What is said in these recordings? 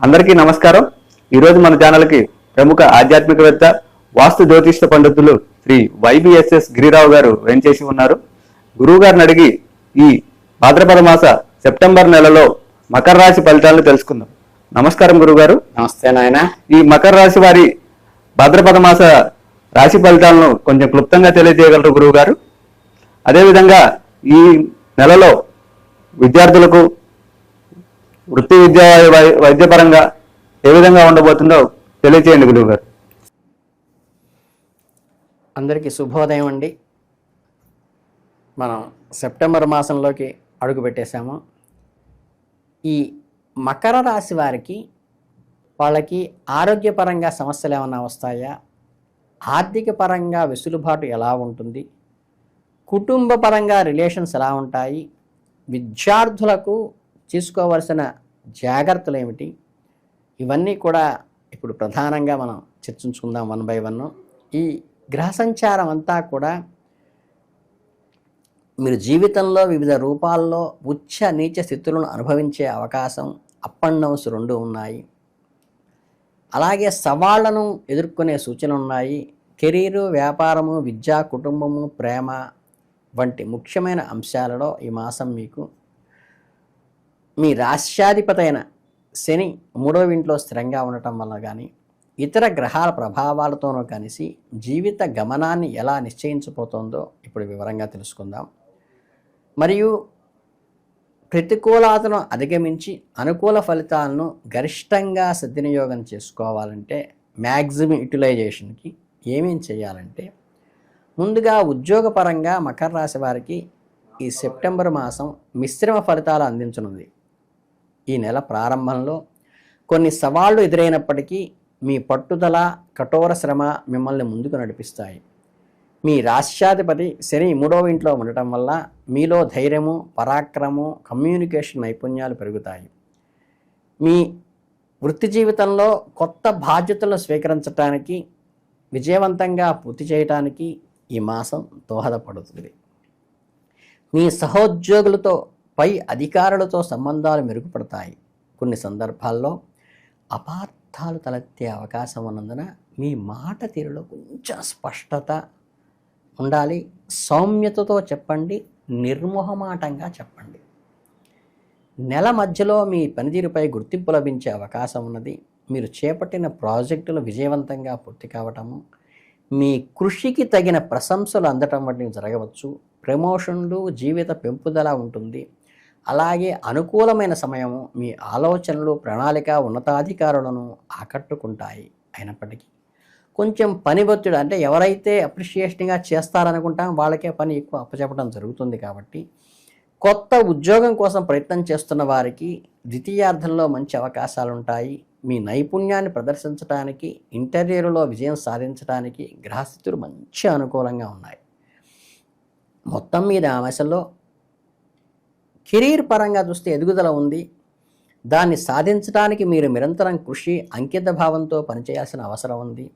అందరికీ నమస్కారం. ఈరోజు మన ఛానల్కి ప్రముఖ ఆధ్యాత్మికవేత్త వాస్తు జ్యోతిష్య పండితులు శ్రీ వైబిఎస్ఎస్ గిరిరావు గారు వేంచేసి ఉన్నారు. గురువు గారిని అడిగి ఈ భాద్రపద మాస సెప్టెంబర్ నెలలో మకర రాశి ఫలితాలను తెలుసుకుందాం. నమస్కారం గురుగారు నమస్తే నాయన. ఈ మకర రాశి వారి భాద్రపద మాస రాశి ఫలితాలను కొంచెం క్లుప్తంగా తెలియజేయగలరు గురువు గారు. అదేవిధంగా ఈ నెలలో విద్యార్థులకు వృత్తి విద్య వైద్యపరంగా ఏ విధంగా ఉండబోతుందో తెలియచేయండి గురువు గారు అందరికీ శుభోదయం అండి. మనం సెప్టెంబర్ మాసంలోకి అడుగు పెట్టేశాము. ఈ మకర రాశి వారికి వాళ్ళకి ఆరోగ్యపరంగా సమస్యలు ఏమైనా వస్తాయా? ఆర్థిక పరంగా వెసులుబాటు ఎలా ఉంటుంది? కుటుంబ పరంగా రిలేషన్స్ ఎలా ఉంటాయి? విద్యార్థులకు తీసుకోవలసిన జాగ్రత్తలు ఏమిటి? ఇవన్నీ కూడా ఇప్పుడు ప్రధానంగా మనం చర్చించుకుందాం వన్ బై వన్. ఈ గ్రహ సంచారం అంతా కూడా మీరు జీవితంలో వివిధ రూపాల్లో ఉచ్చ నీచ స్థితులను అనుభవించే అవకాశం అప్ అండ్ డౌన్స్ రెండు ఉన్నాయి. అలాగే సవాళ్ళను ఎదుర్కొనే సూచనలు ఉన్నాయి. కెరీరు వ్యాపారము విద్య కుటుంబము ప్రేమ వంటి ముఖ్యమైన అంశాలలో ఈ మాసం మీకు మీ రాష్ట్రాధిపతి అయిన శని మూడవ ఇంట్లో స్థిరంగా ఉండటం వల్ల కానీ ఇతర గ్రహాల ప్రభావాలతోనూ కలిసి జీవిత గమనాన్ని ఎలా నిశ్చయించబోతోందో ఇప్పుడు వివరంగా తెలుసుకుందాం. మరియు ప్రతికూలతను అధిగమించి అనుకూల ఫలితాలను గరిష్టంగా సద్వినియోగం చేసుకోవాలంటే మ్యాక్సిమం యూటిలైజేషన్కి ఏమేం చేయాలంటే ముందుగా ఉద్యోగపరంగా మకర రాశి వారికి ఈ సెప్టెంబర్ మాసం మిశ్రమ ఫలితాలు అందించనుంది. ఈ నెల ప్రారంభంలో కొన్ని సవాళ్ళు ఎదురైనప్పటికీ మీ పట్టుదల కఠోర శ్రమ మిమ్మల్ని ముందుకు నడిపిస్తాయి. మీ రాష్ట్రాధిపతి శని మూడవ ఇంట్లో ఉండటం వల్ల మీలో ధైర్యము పరాక్రమము కమ్యూనికేషన్ నైపుణ్యాలు పెరుగుతాయి. మీ వృత్తి జీవితంలో కొత్త బాధ్యతలను స్వీకరించడానికి విజయవంతంగా పూర్తి చేయడానికి ఈ మాసం దోహదపడుతుంది. మీ సహోద్యోగులతో పై అధికారులతో సంబంధాలు మెరుగుపడతాయి. కొన్ని సందర్భాల్లో అపార్థాలు తలెత్తే అవకాశం ఉన్నందున మీ మాట తీరులో కొంచెం స్పష్టత ఉండాలి. సౌమ్యతతో చెప్పండి నిర్మోహమాటంగా చెప్పండి. నెల మధ్యలో మీ పనితీరుపై గుర్తింపు లభించే అవకాశం ఉన్నది. మీరు చేపట్టిన ప్రాజెక్టులు విజయవంతంగా పూర్తి కావటము మీ కృషికి తగిన ప్రశంసలు అందటం వంటివి జరగవచ్చు. ప్రమోషన్లు జీవిత పెంపుదల ఉంటుంది. అలాగే అనుకూలమైన సమయము మీ ఆలోచనలు ప్రణాళిక ఉన్నతాధికారులను ఆకట్టుకుంటాయి అయినప్పటికీ. కొంచెం పని ఒత్తిడి అంటే ఎవరైతే అప్రిషియేషన్గా చేస్తారనుకుంటాం వాళ్ళకే పని ఎక్కువ అప్పచెప్పడం జరుగుతుంది కాబట్టి కొత్త ఉద్యోగం కోసం ప్రయత్నం చేస్తున్న వారికి ద్వితీయార్థంలో మంచి అవకాశాలు ఉంటాయి మీ నైపుణ్యాన్ని ప్రదర్శించడానికి ఇంటర్వ్యూలో విజయం సాధించడానికి గ్రహస్థితులు మంచి అనుకూలంగా ఉన్నాయి. మొత్తం మీద ఆ కెరీర్ పరంగా చూస్తే ఎదుగుదల ఉంది. దాన్ని సాధించడానికి మీరు నిరంతరం కృషి అంకిత భావంతో పనిచేయాల్సిన అవసరం ఉంది.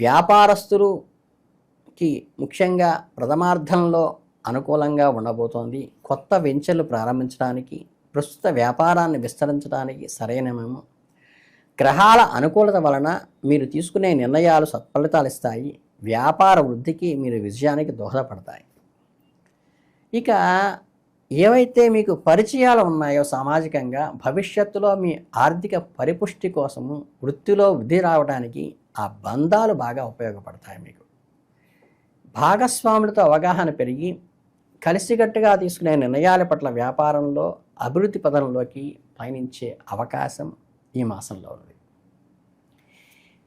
వ్యాపారస్తులుకి ముఖ్యంగా ప్రథమార్థంలో అనుకూలంగా ఉండబోతోంది. కొత్త వెంచర్లు ప్రారంభించడానికి ప్రస్తుత వ్యాపారాన్ని విస్తరించడానికి సరైనమేమో గ్రహాల అనుకూలత వలన మీరు తీసుకునే నిర్ణయాలు సత్ఫలితాలు ఇస్తాయి. వ్యాపార వృద్ధికి మీరు విజయానికి దోహదపడతాయి. ఇక ఏవైతే మీకు పరిచయాలు ఉన్నాయో సామాజికంగా భవిష్యత్తులో మీ ఆర్థిక పరిపుష్టి కోసము వృత్తిలో వృద్ధి రావడానికి ఆ బంధాలు బాగా ఉపయోగపడతాయి మీకు. భాగస్వాములతో అవగాహన పెరిగి కలిసికట్టుగా తీసుకునే నిర్ణయాల పట్ల వ్యాపారంలో అభివృద్ధి పదంలోకి పయనించే అవకాశం ఈ మాసంలో ఉంది.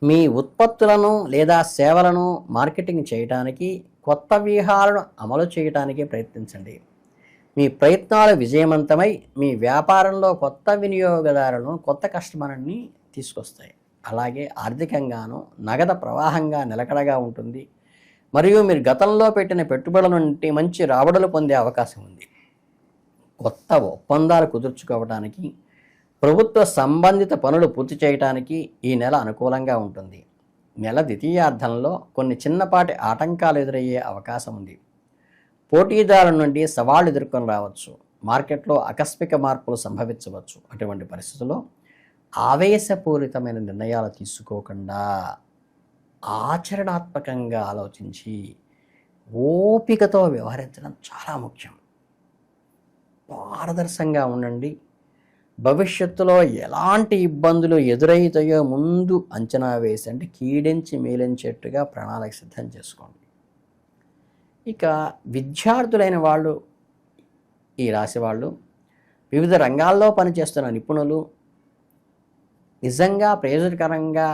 మీ ఉత్పత్తులను లేదా సేవలను మార్కెటింగ్ చేయడానికి కొత్త వ్యూహాలను అమలు చేయడానికి ప్రయత్నించండి. మీ ప్రయత్నాలు విజయవంతమై మీ వ్యాపారంలో కొత్త వినియోగదారులను కొత్త కస్టమర్ని తీసుకొస్తాయి. అలాగే ఆర్థికంగాను నగద ప్రవాహంగా నిలకడగా ఉంటుంది. మరియు మీరు గతంలో పెట్టిన పెట్టుబడుల నుండి మంచి రాబడులు పొందే అవకాశం ఉంది. కొత్త ఒప్పందాలు కుదుర్చుకోవడానికి ప్రభుత్వ సంబంధిత పనులు పూర్తి చేయడానికి ఈ నెల అనుకూలంగా ఉంటుంది. నెల ద్వితీయార్థంలో కొన్ని చిన్నపాటి ఆటంకాలు ఎదురయ్యే అవకాశం ఉంది. పోటీదారుల నుండి సవాళ్ళు ఎదుర్కొని రావచ్చు. మార్కెట్లో ఆకస్మిక మార్పులు సంభవించవచ్చు. అటువంటి పరిస్థితుల్లో ఆవేశపూరితమైన నిర్ణయాలు తీసుకోకుండా ఆచరణాత్మకంగా ఆలోచించి ఓపికతో వ్యవహరించడం చాలా ముఖ్యం. పారదర్శంగా ఉండండి. భవిష్యత్తులో ఎలాంటి ఇబ్బందులు ఎదురవుతాయో ముందు అంచనా వేసి అంటే కీడించి మేలించేట్టుగా ప్రణాళిక సిద్ధం చేసుకోండి. ఇక విద్యార్థులైన వాళ్ళు ఈ రాశి వాళ్ళు వివిధ రంగాల్లో పనిచేస్తున్న నిపుణులు నిజంగా ప్రయోజనకరంగా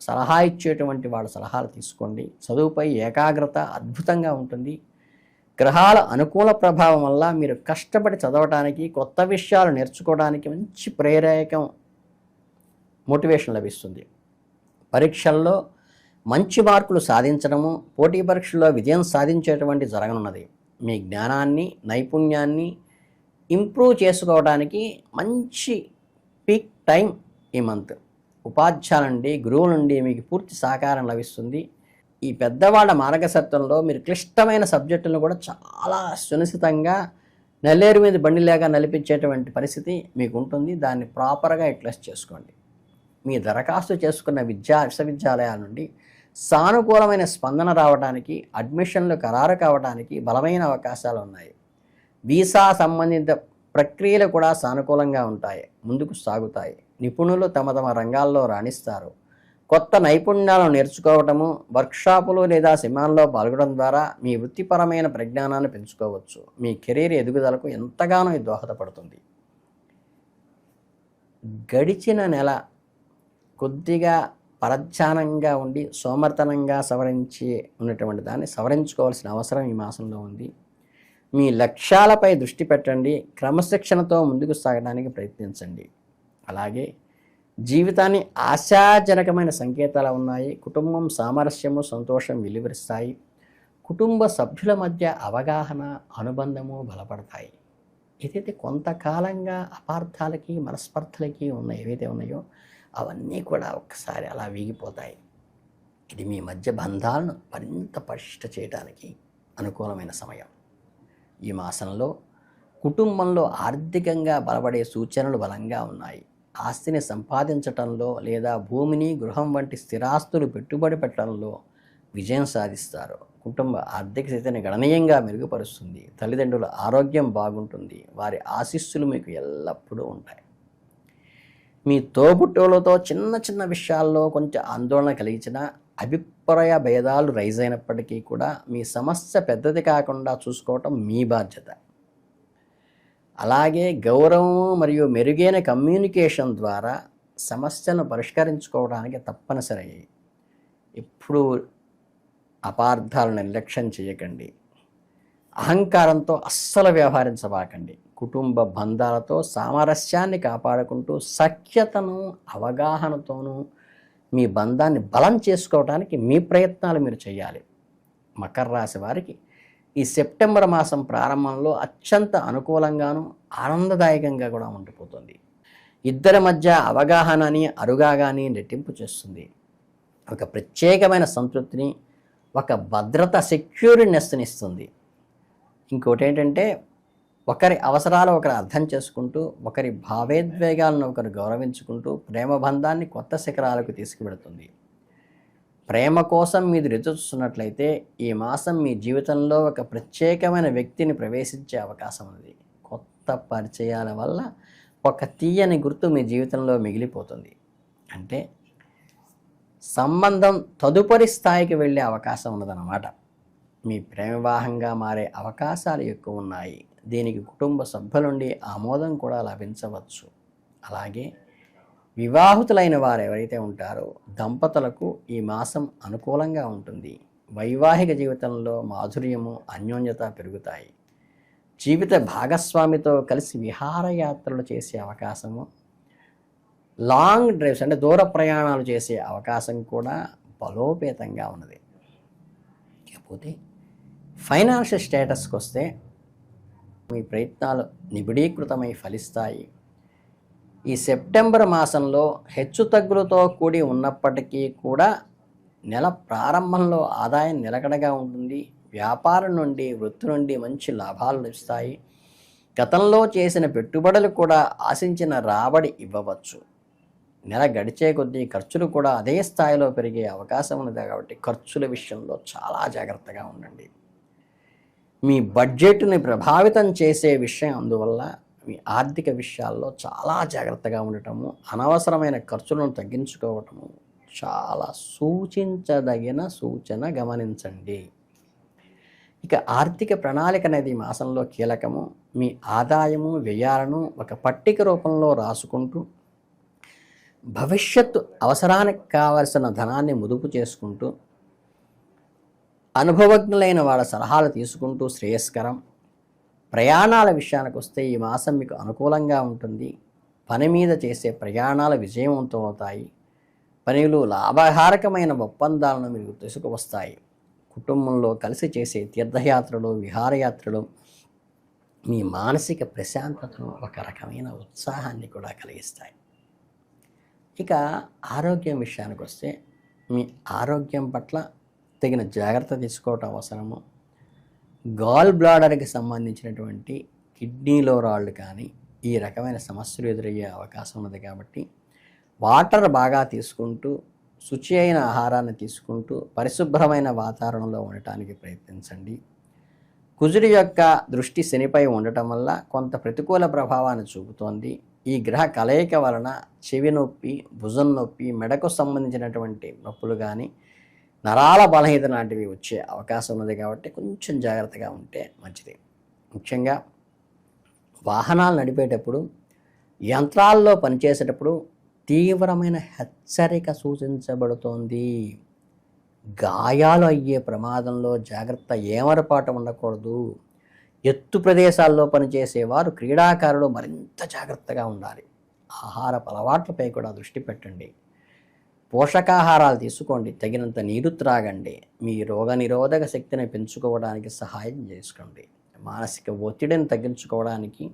సలహా ఇచ్చేటువంటి వాళ్ళ సలహాలు తీసుకోండి. చదువుపై ఏకాగ్రత అద్భుతంగా ఉంటుంది. గ్రహాల అనుకూల ప్రభావం వల్ల మీరు కష్టపడి చదవటానికి కొత్త విషయాలు నేర్చుకోవడానికి మంచి ప్రేరేకం మోటివేషన్ లభిస్తుంది. పరీక్షల్లో మంచి మార్కులు సాధించడము పోటీ పరీక్షల్లో విజయం సాధించేటువంటి జరగనున్నది. మీ జ్ఞానాన్ని నైపుణ్యాన్ని ఇంప్రూవ్ చేసుకోవడానికి మంచి పీక్ టైం ఈ మంత్. ఉపాధ్యాయుల నుండి గురువుల నుండి మీకు పూర్తి సహకారం లభిస్తుంది. ఈ పెద్దవాళ్ళ మార్గసత్వంలో మీరు క్లిష్టమైన సబ్జెక్టులను కూడా చాలా సునిశ్చితంగా నల్లేరు మీద బండిలాగా నలిపించేటువంటి పరిస్థితి మీకు ఉంటుంది దాన్ని ప్రాపర్గా యూటిలైజ్ చేసుకోండి. మీ దరఖాస్తు చేసుకున్న విద్యా విశ్వవిద్యాలయాల నుండి సానుకూలమైన స్పందన రావడానికి అడ్మిషన్లు ఖరారు కావడానికి బలమైన అవకాశాలు ఉన్నాయి. వీసా సంబంధిత ప్రక్రియలు కూడా సానుకూలంగా ఉంటాయి ముందుకు సాగుతాయి. నిపుణులు తమ తమ రంగాల్లో రాణిస్తారు. కొత్త నైపుణ్యాలను నేర్చుకోవటము వర్క్షాపులు లేదా సినిమాల్లో పాల్గొనడం ద్వారా మీ వృత్తిపరమైన ప్రజ్ఞానాన్ని పెంచుకోవచ్చు. మీ కెరీర్ ఎదుగుదలకు ఎంతగానో ఇది దోహదపడుతుంది. గడిచిన నెల కొద్దిగా పరధ్యానంగా ఉండి సోమర్తనంగా సవరించి ఉన్నటువంటి దాన్ని సవరించుకోవాల్సిన అవసరం ఈ మాసంలో ఉంది. మీ లక్ష్యాలపై దృష్టి పెట్టండి. క్రమశిక్షణతో ముందుకు సాగడానికి ప్రయత్నించండి. అలాగే జీవితాన్ని ఆశాజనకమైన సంకేతాలు ఉన్నాయి. కుటుంబం సామరస్యము సంతోషం వెలువరిస్తాయి. కుటుంబ సభ్యుల మధ్య అవగాహన అనుబంధము బలపడతాయి. ఏదైతే కొంతకాలంగా అపార్థాలకి మనస్పర్ధలకి ఉన్న ఏవైతే ఉన్నాయో అవన్నీ కూడా ఒక్కసారి అలా వీగిపోతాయి. ఇది మీ మధ్య బంధాలను మరింత పరిష్ట చేయడానికి అనుకూలమైన సమయం. ఈ మాసంలో కుటుంబంలో ఆర్థికంగా బలపడే సూచనలు బలంగా ఉన్నాయి. ఆస్తిని సంపాదించటంలో లేదా భూమిని గృహం వంటి స్థిరాస్తులు పెట్టుబడి పెట్టడంలో విజయం సాధిస్తారు. కుటుంబ ఆర్థిక స్థితిని గణనీయంగా మెరుగుపరుస్తుంది. తల్లిదండ్రుల ఆరోగ్యం బాగుంటుంది. వారి ఆశీస్సులు మీకు ఎల్లప్పుడూ ఉంటాయి. మీ తోబుట్టువులతో చిన్న చిన్న విషయాల్లో కొంచెం ఆందోళన కలిగించిన అభిప్రాయ భేదాలు రైజ్ అయినప్పటికీ కూడా మీ సమస్య పెద్దది కాకుండా చూసుకోవటం మీ బాధ్యత. అలాగే గౌరవం మరియు మెరుగైన కమ్యూనికేషన్ ద్వారా సమస్యను పరిష్కరించుకోవడానికి తప్పనిసరి. ఎప్పుడూ అపార్థాలను నిర్లక్ష్యం చేయకండి. అహంకారంతో అస్సలు వ్యవహరించబాకండి. కుటుంబ బంధాలతో సామరస్యాన్ని కాపాడుకుంటూ సఖ్యతను అవగాహనతోనూ మీ బంధాన్ని బలం చేసుకోవడానికి మీ ప్రయత్నాలు మీరు చేయాలి. మకర రాశి వారికి ఈ సెప్టెంబర్ మాసం ప్రారంభంలో అత్యంత అనుకూలంగాను ఆనందదాయకంగా కూడా ఉండిపోతుంది. ఇద్దరి మధ్య అవగాహనని అరుగాగాని రెట్టింపు చేస్తుంది. ఒక ప్రత్యేకమైన సంతృప్తిని ఒక భద్రత సెక్యూరినెస్ని ఇస్తుంది. ఇంకోటి ఏంటంటే ఒకరి అవసరాలు ఒకరు అర్థం చేసుకుంటూ ఒకరి భావేద్వేగాలను ఒకరు గౌరవించుకుంటూ ప్రేమ బంధాన్ని కొత్త శిఖరాలకు తీసుకువెడుతుంది ప్రేమ కోసం మీరు ఎదురు చూస్తున్నట్లయితే ఈ మాసం మీ జీవితంలో ఒక ప్రత్యేకమైన వ్యక్తిని ప్రవేశించే అవకాశం ఉంది. కొత్త పరిచయాల వల్ల ఒక తీయని గుర్తు మీ జీవితంలో మిగిలిపోతుంది. అంటే సంబంధం తదుపరి స్థాయికి వెళ్ళే అవకాశం ఉన్నదన్నమాట. మీ ప్రేమ వివాహంగా మారే అవకాశాలు ఎక్కువ ఉన్నాయి. దీనికి కుటుంబ సభ్యుల నుండి ఆమోదం కూడా లభించవచ్చు. అలాగే వివాహితులైన వారు ఎవరైతే ఉంటారో దంపతులకు ఈ మాసం అనుకూలంగా ఉంటుంది. వైవాహిక జీవితంలో మాధుర్యము అన్యోన్యత పెరుగుతాయి. జీవిత భాగస్వామితో కలిసి విహారయాత్రలు చేసే అవకాశము లాంగ్ డ్రైవ్స్ అంటే దూర ప్రయాణాలు చేసే అవకాశం కూడా బలోపేతంగా ఉన్నది. ఇకపోతే ఫైనాన్షియల్ స్టేటస్కి వస్తే మీ ప్రయత్నాలు నిబిడీకృతమై ఫలిస్తాయి. ఈ సెప్టెంబర్ మాసంలో హెచ్చుతగ్గులతో కూడి ఉన్నప్పటికీ కూడా నెల ప్రారంభంలో ఆదాయం నిలకడగా ఉంటుంది. వ్యాపారం నుండి వృత్తి నుండి మంచి లాభాలు లభిస్తాయి. గతంలో చేసిన పెట్టుబడులు కూడా ఆశించిన రాబడి ఇవ్వవచ్చు. నెల గడిచే కొద్దీ ఖర్చులు కూడా అదే స్థాయిలో పెరిగే అవకాశం ఉంది కాబట్టి ఖర్చుల విషయంలో చాలా జాగ్రత్తగా ఉండండి. మీ బడ్జెట్ని ప్రభావితం చేసే విషయం అందువల్ల మీ ఆర్థిక విషయాల్లో చాలా జాగ్రత్తగా ఉండటము అనవసరమైన ఖర్చులను తగ్గించుకోవటము చాలా సూచించదగిన సూచన గమనించండి. ఇక ఆర్థిక ప్రణాళిక అనేది ఈ మాసంలో కీలకము. మీ ఆదాయము వ్యయాలను ఒక పట్టిక రూపంలో రాసుకుంటూ భవిష్యత్తు అవసరానికి కావలసిన ధనాన్ని ముదుపు చేసుకుంటూ అనుభవజ్ఞులైన వాళ్ళ సలహాలు తీసుకుంటూ శ్రేయస్కరం. ప్రయాణాల విషయానికి వస్తే ఈ మాసం మీకు అనుకూలంగా ఉంటుంది. పని మీద చేసే ప్రయాణాలు విజయవంతం అవుతాయి పనులు లాభహారకమైన ఒప్పందాలను మీకు తీసుకువస్తాయి. కుటుంబంలో కలిసి చేసే తీర్థయాత్రలు విహారయాత్రలు మీ మానసిక ప్రశాంతతను ఒక రకమైన ఉత్సాహాన్ని కూడా కలిగిస్తాయి. ఇక ఆరోగ్యం విషయానికి వస్తే మీ ఆరోగ్యం పట్ల తగిన జాగ్రత్త తీసుకోవటం అవసరము. గాల్ బ్లాడర్కి సంబంధించినటువంటి కిడ్నీలో రాళ్ళు కానీ ఈ రకమైన సమస్యలు ఎదురయ్యే అవకాశం ఉన్నది కాబట్టి వాటర్ బాగా తీసుకుంటూ శుచి అయిన ఆహారాన్ని తీసుకుంటూ పరిశుభ్రమైన వాతావరణంలో ఉండటానికి ప్రయత్నించండి. కుజుడి యొక్క దృష్టి శనిపై ఉండటం వల్ల కొంత ప్రతికూల ప్రభావాన్ని చూపుతోంది. ఈ గ్రహ కలయిక వలన చెవి నొప్పి భుజం నొప్పి మెడకు సంబంధించినటువంటి నొప్పులు కానీ నరాల బలహీనత లాంటివి వచ్చే అవకాశం ఉన్నది కాబట్టి కొంచెం జాగ్రత్తగా ఉంటే మంచిది. ముఖ్యంగా వాహనాలు నడిపేటప్పుడు యంత్రాల్లో పనిచేసేటప్పుడు తీవ్రమైన హెచ్చరిక సూచించబడుతోంది. గాయాలు అయ్యే ప్రమాదంలో జాగ్రత్త ఏమరపాటు ఉండకూడదు. ఎత్తు ప్రదేశాల్లో పనిచేసేవారు క్రీడాకారులు మరింత జాగ్రత్తగా ఉండాలి. ఆహారపు అలవాట్లపై కూడా దృష్టి పెట్టండి. పోషకాహారాలు తీసుకోండి. తగినంత నీరు త్రాగండి. మీ రోగ నిరోధక శక్తిని పెంచుకోవడానికి సహాయం చేసుకోండి. మానసిక ఒత్తిడిని తగ్గించుకోవడానికి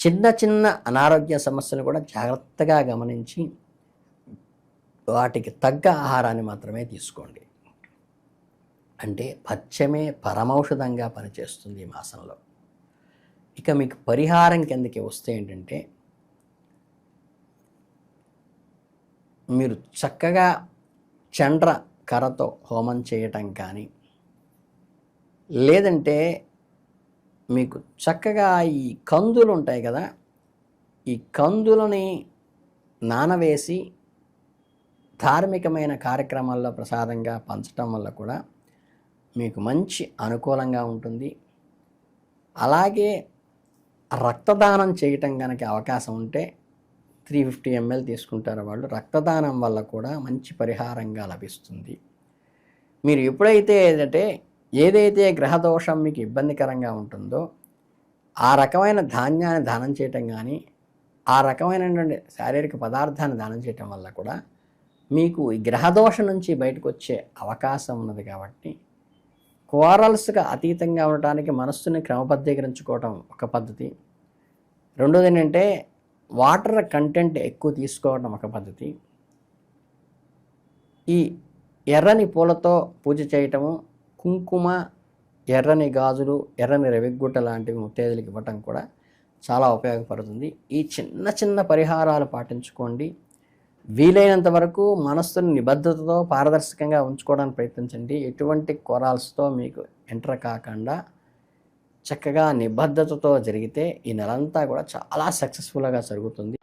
చిన్న చిన్న అనారోగ్య సమస్యలు కూడా జాగ్రత్తగా గమనించి వాటికి తగ్గ ఆహారాన్ని మాత్రమే తీసుకోండి. అంటే పచ్చమే పరమౌషధంగా పనిచేస్తుంది ఈ మాసంలో. ఇక మీకు పరిహారం కిందకి వస్తే ఏంటంటే మీరు చక్కగా చండ్ర కర్రతో హోమం చేయటం కానీ లేదంటే మీకు చక్కగా ఈ కందులు ఉంటాయి కదా ఈ కందులని నానవేసి ధార్మికమైన కార్యక్రమాల్లో ప్రసాదంగా పంచటం వల్ల కూడా మీకు మంచి అనుకూలంగా ఉంటుంది. అలాగే రక్తదానం చేయటం కనుక అవకాశం ఉంటే త్రీ ఫిఫ్టీ ఎంఎల్ తీసుకుంటారో వాళ్ళు. రక్తదానం వల్ల కూడా మంచి పరిహారంగా లభిస్తుంది. మీరు ఎప్పుడైతే ఏంటంటే ఏదైతే గ్రహదోషం మీకు ఇబ్బందికరంగా ఉంటుందో ఆ రకమైన ధాన్యాన్ని దానం చేయటం కానీ ఆ రకమైనటువంటి శారీరక పదార్థాన్ని దానం చేయటం వల్ల కూడా మీకు ఈ గ్రహదోషం నుంచి బయటకు వచ్చే అవకాశం ఉన్నది కాబట్టి క్వారల్స్గా అతీతంగా ఉండటానికి మనస్సుని క్రమబద్ధీకరించుకోవటం ఒక పద్ధతి. రెండోది ఏంటంటే వాటర్ కంటెంట్ ఎక్కువ తీసుకోవడం ఒక పద్ధతి. ఈ ఎర్రని పూలతో పూజ చేయటము కుంకుమ ఎర్రని గాజులు ఎర్రని రెవిగుట్ట లాంటివి ముత్తైదులకు ఇవ్వటం కూడా చాలా ఉపయోగపడుతుంది. ఈ చిన్న చిన్న పరిహారాలు పాటించుకోండి. వీలైనంత వరకు మనస్సుని నిబద్ధతతో పారదర్శకంగా ఉంచుకోవడానికి ప్రయత్నించండి. ఎటువంటి కొరాల్స్తో మీకు ఎంటర్ కాకుండా చక్కగా నిబద్ధతతో జరిగితే ఈ నెలంతా కూడా చాలా సక్సెస్ఫుల్గా జరుగుతుంది.